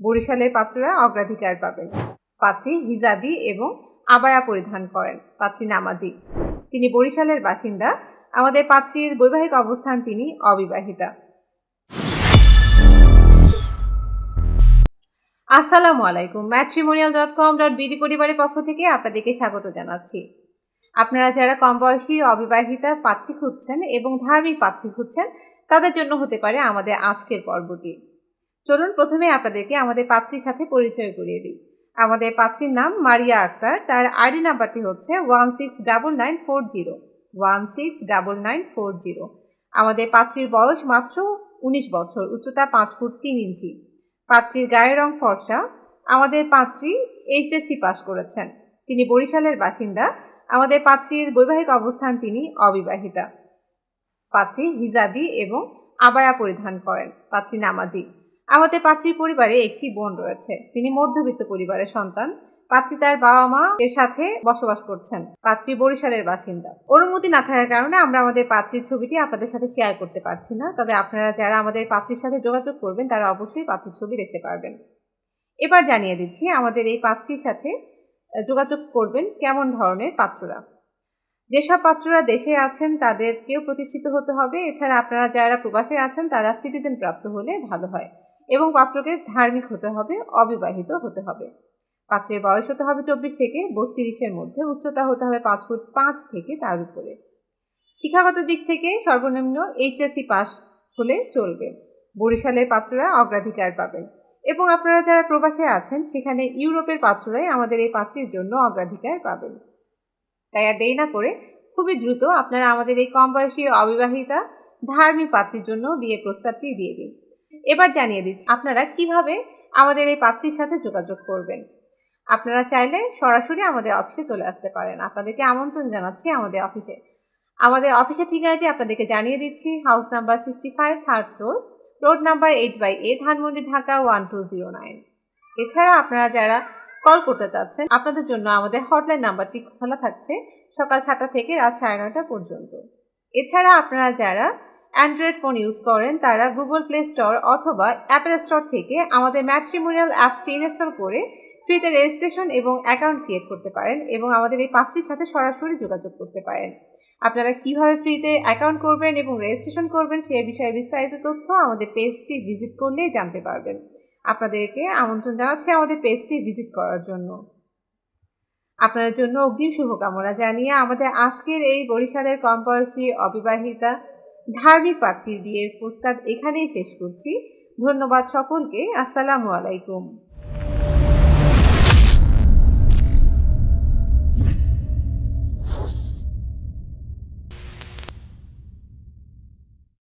বরিশালের পাত্ররা অগ্রাধিকার পাবেন। পাত্রী হিজাবি এবং আবায়া পরিধান করেন, পাত্রী নামাজি। তিনি বরিশালের বাসিন্দা। আমাদের পাত্রীর বৈবাহিক অবস্থান তিনি অবিবাহিতা। আসসালামু আলাইকুম। Matrimonial dot com dot BD পরিবারের পক্ষ থেকে আপনাদেরকে স্বাগত জানাচ্ছি। আপনারা যারা কম বয়সী অবিবাহিতা পাত্রী খুঁজছেন এবং ধার্মিক পাত্রী খুঁজছেন, তাদের জন্য হতে পারে আমাদের আজকের পর্বটি। চলুন প্রথমে আপনাদেরকে আমাদের পাত্রীর সাথে পরিচয় করিয়ে দিই। আমাদের পাত্রীর নাম মারিয়া আক্তার, তার আইডি নাম্বারটি হচ্ছে one six double nine four zero one six double nine four zero আমাদের পাত্রীর বয়স মাত্র উনিশ বছর, উচ্চতা পাঁচ ফুট তিন ইঞ্চি। পাত্রীর গায়ের রং ফর্সা। আমাদের পাত্রী এইচএসসি পাশ করেছেন। তিনি বরিশালের বাসিন্দা। আমাদের পাত্রীর বৈবাহিক অবস্থান তিনি অবিবাহিতা। পাত্রী হিজাবি এবং আবায়া পরিধান করেন। পাত্রী নামাজি আমাদের পাত্রীর পরিবারে একটি বোন রয়েছে। তিনি মধ্যবিত্ত পরিবারের সন্তান। পাত্রী তার বাবা মা এর সাথে বসবাস করছেন। পাত্রী বরিশালের বাসিন্দা। অনুমতি না থাকার কারণে আমরা আমাদের পাত্রীর ছবিটি আপনাদের সাথে শেয়ার করতে পারছি না। তবে আপনারা যারা আমাদের পাত্রীর সাথে যোগাযোগ করবেন, তারা অবশ্যই পাত্রীর ছবি দেখতে পারবেন। এবার জানিয়ে দিচ্ছি, আমাদের এই পাত্রীর সাথে যোগাযোগ করবেন কেমন ধরনের পাত্ররা? যেসব পাত্ররা দেশে আছেন, তাদেরকেও প্রতিষ্ঠিত হতে হবে। এছাড়া আপনারা যারা প্রবাসে আছেন, তারা সিটিজেন প্রাপ্ত হলে ভালো হয়। এবং পাত্রকে ধার্মিক হতে হবে, অবিবাহিত হতে হবে। পাত্রের বয়স হতে হবে চব্বিশ থেকে বত্রিশের মধ্যে, উচ্চতা হতে হবে পাঁচ ফুট পাঁচ থেকে তার উপরে। শিক্ষাগত দিক থেকে সর্বনিম্ন এইচএসসি পাস হলে চলবে। বরিশালের পাত্ররা অগ্রাধিকার পাবেন। এবং আপনারা যারা প্রবাসে আছেন, সেখানে ইউরোপের পাত্ররাই আমাদের এই পাত্রের জন্য অগ্রাধিকার পাবেন। তাই আর দেরি না করে খুবই দ্রুত আপনারা আমাদের এই কম বয়সী অবিবাহিতা ধার্মিক পাত্রীর জন্য বিয়ে প্রস্তাবটি দিয়ে দিন। এবার জানিয়ে দিচ্ছি, আপনারা কীভাবে আমাদের এই পাত্রীর সাথে যোগাযোগ করবেন? আপনারা চাইলে সরাসরি আমাদের অফিসে চলে আসতে পারেন। আপনাদেরকে আমন্ত্রণ জানাচ্ছি আমাদের অফিসে। আমাদের অফিসের ঠিকানাটি আপনাদেরকে জানিয়ে দিচ্ছি house number sixty five third floor road number eight by A Dhanmondi, Dhaka one two zero nine এছাড়া আপনারা যারা কল করতে চাচ্ছেন, আপনাদের জন্য আমাদের হটলাইন নাম্বারটি খোলা থাকছে সকাল সাতটা থেকে রাত সাড়ে নয়টা পর্যন্ত। এছাড়া আপনারা যারা অ্যান্ড্রয়েড ফোন ইউজ করেন তারা গুগল প্লে স্টোর অথবা অ্যাপেল স্টোর থেকে আমাদের ম্যাট্রিমোনিয়াল অ্যাপসটি ইনস্টল করে ফ্রিতে রেজিস্ট্রেশন এবং অ্যাকাউন্ট ক্রিয়েট করতে পারেন এবং আমাদের এই পাঁচটির সাথে সরাসরি যোগাযোগ করতে পারেন। আপনারা কীভাবে ফ্রিতে অ্যাকাউন্ট করবেন এবং রেজিস্ট্রেশন করবেন সে বিষয়ে বিস্তারিত তথ্য আমাদের পেজটি ভিজিট করলেই জানতে পারবেন। আপনাদেরকে আমন্ত্রণ জানাচ্ছি আমাদের পেজটি ভিজিট করার জন্য। আপনাদের জন্য অগ্রিম শুভকামনা জানিয়ে আমাদের আজকের এই বরিশালের কম বয়সী অবিবাহিতা ধার্মিক পাত্রীর বিয়ের প্রস্তাব এখানেই শেষ করছি। ধন্যবাদ সকলকে। আসসালামু আলাইকুম।